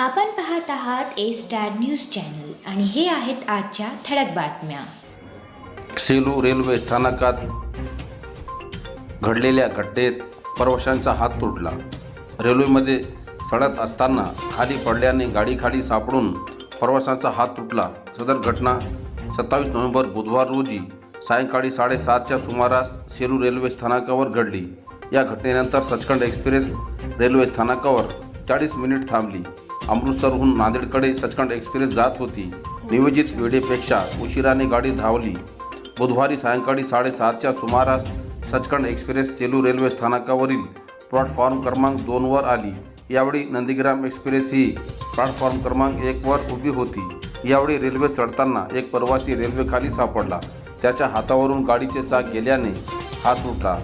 आपण पाहत आहात ए स्टार न्यूज चॅनल आणि हे आहेत आजच्या ठळक बातम्या. सेलू रेल्वे स्थानकात घडलेल्या घटनेत प्रवाशांचा हात तुटला. रेल्वेमध्ये चढत असताना खाली पडल्याने गाडी खाली सापडून प्रवाशांचा हात तुटला. सदर घटना सत्तावीस नोव्हेंबर बुधवार रोजी सायंकाळी साडेसातच्या सुमारास सेलू रेल्वे स्थानकावर घडली. या घटनेनंतर सचखंड एक्सप्रेस रेल्वे स्थानकावर चाळीस मिनिट थांबली. अमृतसरहून नांदेडकडे सचखंड एक्सप्रेस जात होती. नियोजित वेळेपेक्षा उशिराने गाडी धावली. बुधवारी सायंकाळी साडेसातच्या सुमारास सचखंड एक्सप्रेस सेलू रेल्वे स्थानकावरील प्लॅटफॉर्म क्रमांक दोनवर आली. यावेळी नंदीग्राम एक्सप्रेस ही प्लॅटफॉर्म क्रमांक एकवर उभी होती. यावेळी रेल्वे चढताना एक प्रवासी रेल्वेखाली सापडला. त्याच्या हातावरून गाडीचे चाक गेल्याने हात उठला.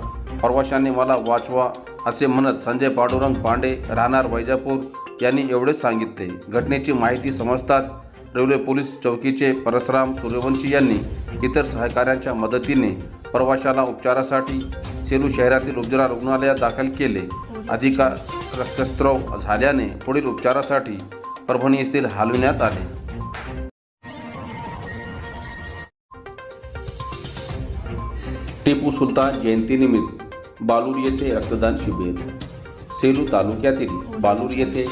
प्रवाशांनी मला वाचवा असे म्हणत संजय पांडुरंग पांडे राहणार वैजापूर यांनी एवढेच सांगितले. घटनेची माहिती समजताच रेल्वे पोलीस चौकीचे परसराम सूर्यवंशी यांनी इतर सहकाऱ्यांच्या मदतीने प्रवाशाला उपचारासाठी सेलू शहरातील उपजरा रुग्णालयात दाखल केले. अधिकार रक्तस्त्राव झाल्याने पुढील उपचारासाठी परभणी येथील हलविण्यात आले. टिपू सुलतान जयंतीनिमित्त बालूर येथे रक्तदान शिबिर. सेलू तालुक्यातील बालूर येथे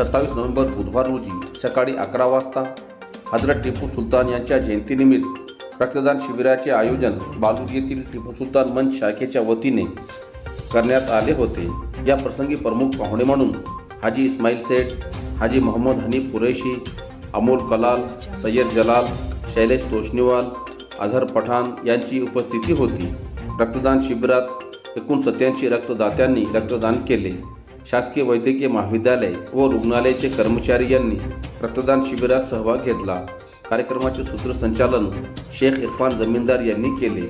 सत्तावीस नोव्हेंबर बुधवार रोजी सकाळी अकरा वाजता हजरत टिपू सुलतान यांच्या जयंतीनिमित्त रक्तदान शिबिराचे आयोजन बालूर येथील टिपू सुलतान मंच शाखेच्या वतीने करण्यात आले होते. या प्रसंगी प्रमुख पाहुणे म्हणून हाजी इस्माईल सेठ हाजी मोहम्मद हनीफ कुरैशी अमोल कलाल सय्यद जलाल शैलेश तोष्णीवाल अझहर पठाण यांची उपस्थिती होती. रक्तदान शिबिरात एकूण सत्याऐंशी रक्तदात्यांनी रक्तदान केले. शासकीय वैद्यकीय महाविद्यालय व रुग्णालयाचे कर्मचारी यांनी रक्तदान शिबिरात सहभाग घेतला. कार्यक्रमाचे सूत्रसंचालन शेख इरफान जमीनदार यांनी केले.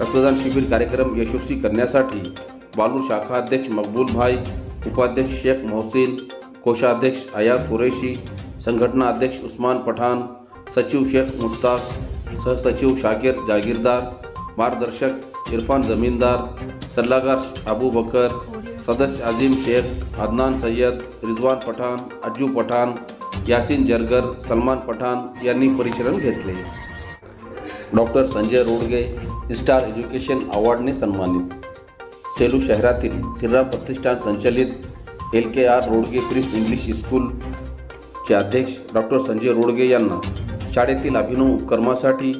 रक्तदान शिबिर कार्यक्रम यशस्वी करण्यासाठी बालूर शाखा अध्यक्ष मकबूल भाई उपाध्यक्ष शेख मोहसिन कोषाध्यक्ष अयाज कुरेशी संघटना अध्यक्ष उस्मान पठाण सचिव शेख मुस्ताक सहसचिव शाकिर जागीरदार मार्गदर्शक इरफान जमीनदार सल्लागार अबू बकर सदस्य अजीम शेख, अदनान सय्यद रिजवान पठाण अज्जू पठाण यासिन जरगर, सलमान पठाण यांनी परिश्रम घेतले. Doctor Sanjay Rodge, star education अवॉर्डने सन्मानित. सेलू शहरातील श्रीराम प्रतिष्ठान संचलित L K R Rodge prince English स्कूलचे अध्यक्ष डॉक्टर संजय रोडगे शाळेतील अभिनव उपक्रमासाठी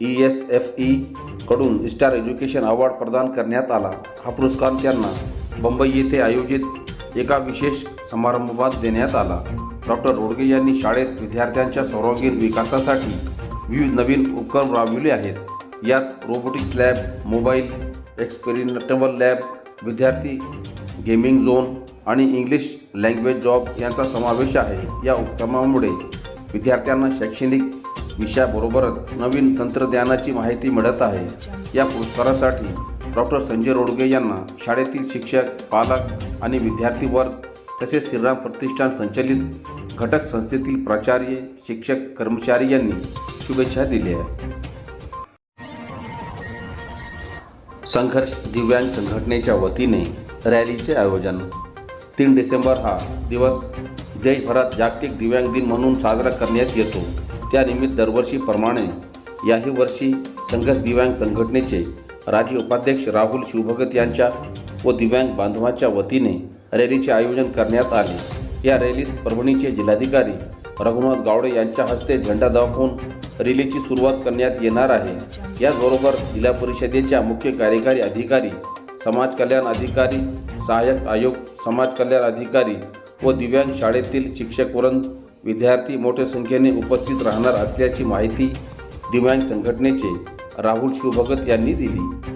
ई एस एफ़ ई कडून स्टार एज्युकेशन अवॉर्ड प्रदान आला. हा पुरस्कार मुंबई येथे आयोजित एका विशेष समारंभात देण्यात आला. डॉक्टर रोडगे यांनी शाळेत विद्यार्थ्यांच्या सर्वांगीण विकासासाठी विविध नवीन उपक्रम राबविले आहेत. यात robotics lab mobile experimentable lab विद्यार्थी गेमिंग झोन आणि इंग्लिश लँग्वेज जॉब यांचा समावेश आहे. या उपक्रमामुळे विद्यार्थ्यांना शैक्षणिक विषयाबरोबरच नवीन तंत्रज्ञानाची माहिती मिळत आहे. या पुरस्कारासाठी डॉक्टर संजय रोडगे यांना शाळेतील शिक्षक पालक आणि विद्यार्थी वर्ग तसेच श्रीराम प्रतिष्ठान संचलित घटक संस्थेतील प्राचार्य शिक्षक कर्मचारी यांनी शुभेच्छा दिल्या. संघर्ष दिव्यांग संघटनेच्या वतीने रॅलीचे आयोजन. तीन डिसेंबर हा दिवस देशभरात जागतिक दिव्यांग दिन म्हणून साजरा करण्यात येतो. त्यानिमित्त दरवर्षीप्रमाणे याही वर्षी संघर्ष दिव्यांग संघटनेचे राज्य उपाध्यक्ष राहुल शिवभगत यांच्या व दिव्यांग बांधवांच्या वतीने रॅलीचे आयोजन करण्यात आले. या रॅलीस परभणीचे जिल्हाधिकारी रघुनाथ गावडे यांच्या हस्ते झेंडा दाखवून रॅलीची सुरुवात करण्यात येणार आहे. याचबरोबर जिल्हा परिषदेच्या मुख्य कार्यकारी अधिकारी समाज कल्याण अधिकारी सहाय्यक आयोग समाज कल्याण अधिकारी व दिव्यांग शाळेतील शिक्षकवृंद विद्यार्थी मोठ्या संख्येने उपस्थित राहणार असल्याची माहिती दिव्यांग संघटनेचे राहुल शिवभगत यांनी दिली.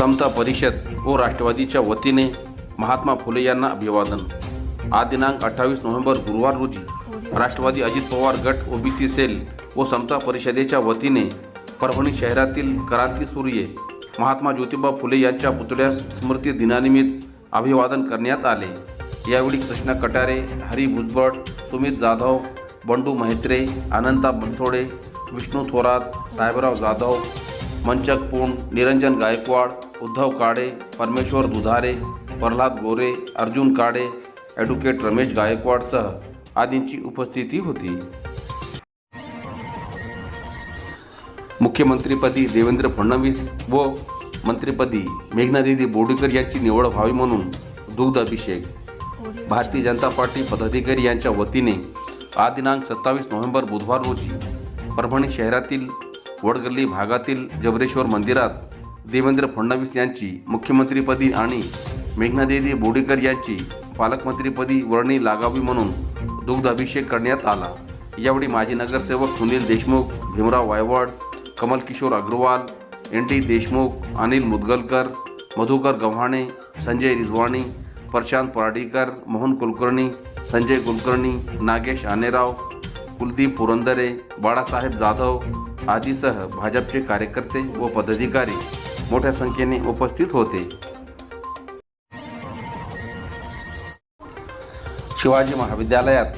समता परिषद व राष्ट्रवादीच्या वतीने महात्मा फुले यांना अभिवादन. आज दिनांक अठ्ठावीस नोव्हेंबर गुरुवार रोजी राष्ट्रवादी अजित पवार गट ओबीसी सेल व समता परिषदेच्या वतीने परभणी शहरातील क्रांती क्रांतीसूर्य महात्मा ज्योतिबा फुले यांच्या पुतळ्यास स्मृती दिनानिमित्त अभिवादन करण्यात आले. यावेळी कृष्णा कटारे हरी भुजबळ सुमित जाधव बंडू म्हैत्रे अनंता बनसोडे विष्णू थोरात साहेबराव जाधव मंचक पुंड निरंजन गायकवाड उद्धव काळे परमेश्वर दुधारे प्रल्हाद गोरे अर्जुन काळे ॲडव्होकेट रमेश गायकवाडसह आदींची उपस्थिती होती. मुख्यमंत्रीपदी देवेंद्र फडणवीस व मंत्रीपदी मेघनादिदी बोडीकर यांची निवड व्हावी म्हणून दुग्ध अभिषेक. भारतीय जनता पार्टी पदाधिकारी यांच्या वतीने आज दिनांक सत्तावीस नोव्हेंबर बुधवार रोजी परभणी शहरातील वडगल्ली भागातील जबरेश्वर मंदिरात देवेंद्र फडणवीस यांची मुख्यमंत्रीपदी आणि मेघनादेवी बोडीकर यांची पालकमंत्रीपदी वर्णी लागावी म्हणून दुग्ध अभिषेक करण्यात आला. यावेळी माजी नगरसेवक सुनील देशमुख भीमराव वायवड कमलकिशोर अग्रवाल एन टी देशमुख अनिल मुदगलकर मधुकर गव्हाणे संजय रिजवाणी प्रशांत पराडीकर मोहन कुलकर्णी संजय कुलकर्णी नागेश आनेराव कुलदीप पुरंदरे बाळासाहेब जाधव आदीसह भाजपचे कार्यकर्ते व पदाधिकारी मोठ्या संख्येने उपस्थित होते. शिवाजी महाविद्यालयात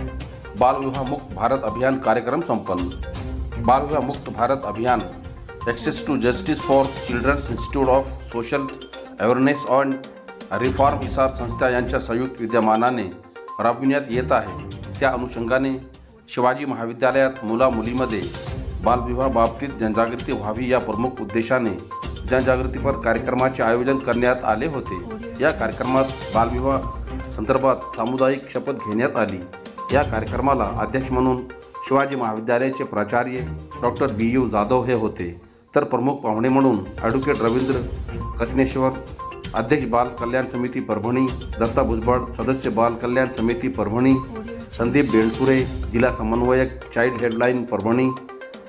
बालविवाहमुक्त भारत अभियान कार्यक्रम संपन्न. बालविवाहमुक्त भारत अभियान access to justice for childrens institute of social awareness and reform Hisar संस्था यांच्या संयुक्त विद्यमानाने राबविण्यात येत आहे. त्या अनुषंगाने शिवाजी महाविद्यालयात मुला मुलीमध्ये बालविवाह बाबतीत जनजागृती व्हावी या प्रमुख उद्देशाने जनजागृतीपर कार्यक्रमाचे आयोजन करण्यात आले होते. या कार्यक्रमात बालविवाह संदर्भात सामुदायिक शपथ घेण्यात आली. या कार्यक्रमाला अध्यक्ष म्हणून शिवाजी महाविद्यालयाचे प्राचार्य डॉक्टर बी. यू. जाधव हे होते. तर प्रमुख पाहुणे म्हणून ॲडव्होकेट रवींद्र कत्नेश्वर अध्यक्ष बाल कल्याण समिती परभणी दत्ता भुजबळ सदस्य बाल कल्याण समिती परभणी संदीप बेणसुरे जिल्हा समन्वयक चाइल्ड हेडलाईन परभणी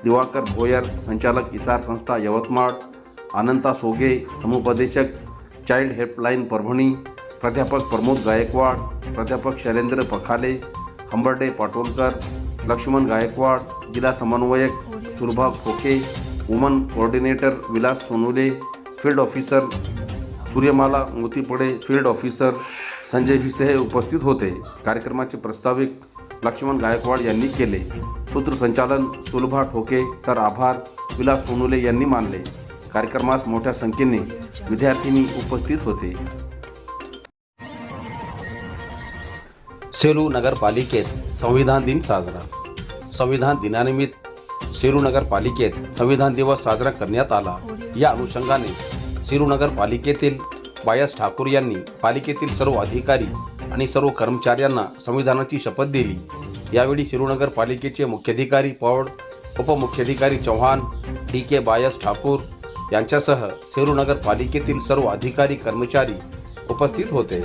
दिवाकर भोयर संचालक इसार संस्था यवतमाळ अनंता सोगे समुपदेशक चाइल्ड हेल्पलाईन परभणी प्राध्यापक प्रमोद गायकवाड प्राध्यापक शैलेंद्र पखाले हंबर्डे पाटोलकर लक्ष्मण गायकवाड जिल्हा समन्वयक Surabha Khoke woman coordinator Vilas Sonule field officer Suryamala Motipade field officer Sanjay Bhise हे उपस्थित होते. कार्यक्रमाचे प्रस्ताविक लक्ष्मण गायकवाड यांनी केले. सूत्रसंचालन सुलभा ठोके तर आभार विलास सोनुले यांनी मानले. कार्यक्रमास मोठ्या संख्येने विद्यार्थिनी उपस्थित होते. सेलू नगरपालिकेत संविधान दिन साजरा. संविधान दिनानिमित्त सेलू नगरपालिकेत संविधान दिवस साजरा करण्यात आला. या अनुषंगाने सेलू नगरपालिकेतील बायस ठाकूर यांनी पालिकेतील सर्व अधिकारी आणि सर्व कर्मचाऱ्यांना संविधानाची शपथ दिली. यावेळी शिरूनगर पालिकेचे मुख्याधिकारी पौड उपमुख्याधिकारी चव्हाण डी के बायस ठाकूर यांच्यासह सेरूनगर पालिकेतील सर्व अधिकारी कर्मचारी उपस्थित होते.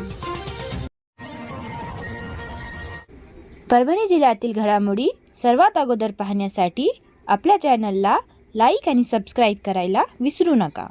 परभणी जिल्ह्यातील घडामोडी सर्वात अगोदर पाहण्यासाठी आपल्या चॅनलला लाईक आणि सबस्क्राईब करायला विसरू नका.